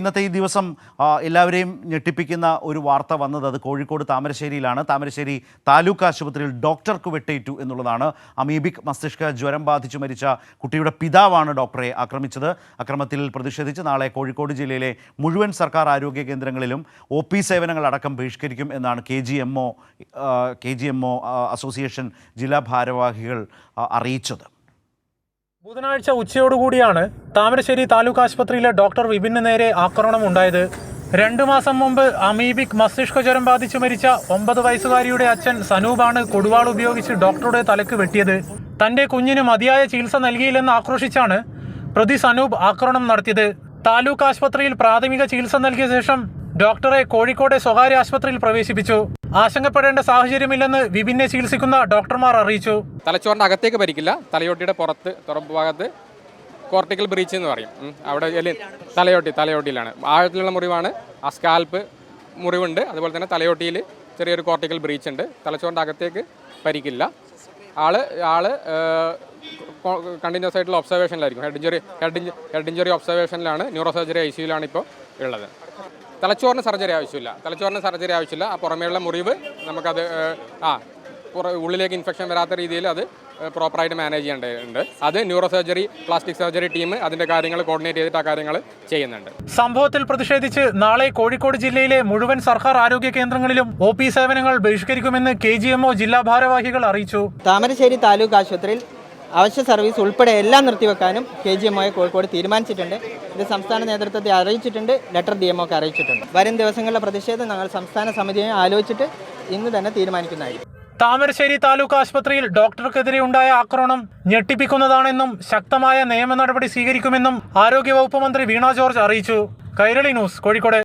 ഇന്നത്തെ ഈ ദിവസം എല്ലാവരെയും ഞെട്ടിപ്പിക്കുന്ന ഒരു വാർത്ത വന്നത് അത് കോഴിക്കോട് താമരശ്ശേരിയിലാണ്. താമരശ്ശേരി താലൂക്ക് ആശുപത്രിയിൽ ഡോക്ടർക്ക് വെട്ടേറ്റു എന്നുള്ളതാണ്. അമീബിക് മസ്തിഷ്ക ജ്വരം ബാധിച്ചു മരിച്ച കുട്ടിയുടെ പിതാവാണ് ഡോക്ടറെ ആക്രമിച്ചത്. അക്രമത്തിൽ പ്രതിഷേധിച്ച് നാളെ കോഴിക്കോട് ജില്ലയിലെ മുഴുവൻ സർക്കാർ ആരോഗ്യ കേന്ദ്രങ്ങളിലും ഒ പി സേവനങ്ങൾ അടക്കം ബഹിഷ്കരിക്കും എന്നാണ് K G M O K G M O association ജില്ലാ ഭാരവാഹികൾ അറിയിച്ചത്. ബുധനാഴ്ച ഉച്ചയോടുകൂടിയാണ് താമരശ്ശേരി താലൂക്ക് ആശുപത്രിയിലെ ഡോക്ടർ വിപിന് നേരെ ആക്രമണം ഉണ്ടായത്. രണ്ടു മാസം മുമ്പ് അമീബിക് മസ്തിഷ്ക ജ്വരം ബാധിച്ചു മരിച്ച ഒമ്പത് വയസ്സുകാരിയുടെ അച്ഛൻ സനൂപാണ് കൊടുവാൾ ഉപയോഗിച്ച് ഡോക്ടറുടെ തലക്ക് വെട്ടിയത്. തന്റെ കുഞ്ഞിന് മതിയായ ചികിത്സ നൽകിയില്ലെന്ന് ആക്രോശിച്ചാണ് പ്രതി സനൂപ് ആക്രമണം നടത്തിയത്. താലൂക്ക് ആശുപത്രിയിൽ പ്രാഥമിക ചികിത്സ നൽകിയ ശേഷം ഡോക്ടറെ കോഴിക്കോട് സ്വകാര്യ ആശുപത്രിയിൽ പ്രവേശിപ്പിച്ചു. ആശങ്കപ്പെടേണ്ട സാഹചര്യമില്ലെന്ന് വിപിനെ ചികിത്സിക്കുന്ന ഡോക്ടർമാർ അറിയിച്ചു. തലച്ചോറിന്റെ അകത്തേക്ക് പരിക്കില്ല തലയോട്ടിയുടെ പുറത്ത് തുറപ്പ് ഭാഗത്ത് കോർട്ടിക്കൽ ബ്രീച്ച് എന്ന് പറയും. അവിടെ തലയോട്ടി തലയോട്ടിയിലാണ്. ആഴത്തിലുള്ള മുറിവാണ്. ആ സ്കാൽപ്പ് മുറിവുണ്ട്. അതുപോലെ തന്നെ തലയോട്ടിയിൽ ചെറിയൊരു കോർട്ടിക്കൽ ബ്രീച്ച് ഉണ്ട്. തലച്ചോറിന്റെ അകത്തേക്ക് പരിക്കില്ല ആൾ ആൾ കണ്ടിന്യൂസ് ആയിട്ടുള്ള ഒബ്സർവേഷനിലായിരിക്കും head injury head injury injury ഒബ്സർവേഷനിലാണ് neuro surgery I സിയിലാണ് ഇപ്പോൾ ഉള്ളത്. തലച്ചോറിന് സർജറി ആവശ്യമില്ല. തലച്ചോറിന് സർജറി ആവശ്യമില്ല. ആ പുറമേയുള്ള മുറിവ് നമുക്കത് ആ പുറ ഉള്ളിലേക്ക് ഇൻഫെക്ഷൻ വരാത്ത രീതിയിൽ അത് പ്രോപ്പറായിട്ട് മാനേജ് ചെയ്യേണ്ടതുണ്ട്. അത് neuro surgery plastic surgery team അതിന്റെ കാര്യങ്ങൾ കോർഡിനേറ്റ് ചെയ്തിട്ട് ആ കാര്യങ്ങൾ ചെയ്യുന്നുണ്ട്. സംഭവത്തിൽ പ്രതിഷേധിച്ച് നാളെ കോഴിക്കോട് ജില്ലയിലെ മുഴുവൻ സർക്കാർ ആരോഗ്യ കേന്ദ്രങ്ങളിലും ഒ പി സേവനങ്ങൾ ബഹിഷ്കരിക്കുമെന്ന് കെ ജി എം ഒ ജില്ലാ ഭാരവാഹികൾ അറിയിച്ചു. താമരശ്ശേരി താലൂക്ക് ആശുപത്രിയിൽ അവശ്യ സർവീസ് ഉൾപ്പെടെ എല്ലാം നിർത്തിവെക്കാനും കെ ജി എം ഒയെ കോഴിക്കോട് തീരുമാനിച്ചിട്ടുണ്ട്. ഇത് സംസ്ഥാന നേതൃത്വത്തെ അറിയിച്ചിട്ടുണ്ട്. ലെറ്റർ ഡി എം ഒക്കെ അറിയിച്ചിട്ടുണ്ട്. വരും ദിവസങ്ങളിലെ പ്രതിഷേധം ഞങ്ങൾ സംസ്ഥാന സമിതിയെ ആലോചിച്ചിട്ട് ഇന്ന് തന്നെ തീരുമാനിക്കുന്നതായിരിക്കും. താമരശ്ശേരി താലൂക്ക് ആശുപത്രിയിൽ ഡോക്ടർക്കെതിരെ ഉണ്ടായ ആക്രമണം ഞെട്ടിപ്പിക്കുന്നതാണെന്നും ശക്തമായ നിയമ നടപടി സ്വീകരിക്കുമെന്നും ആരോഗ്യവകുപ്പ് മന്ത്രി വീണ ജോർജ് അറിയിച്ചു. കൈരളി ന്യൂസ് കോഴിക്കോട്.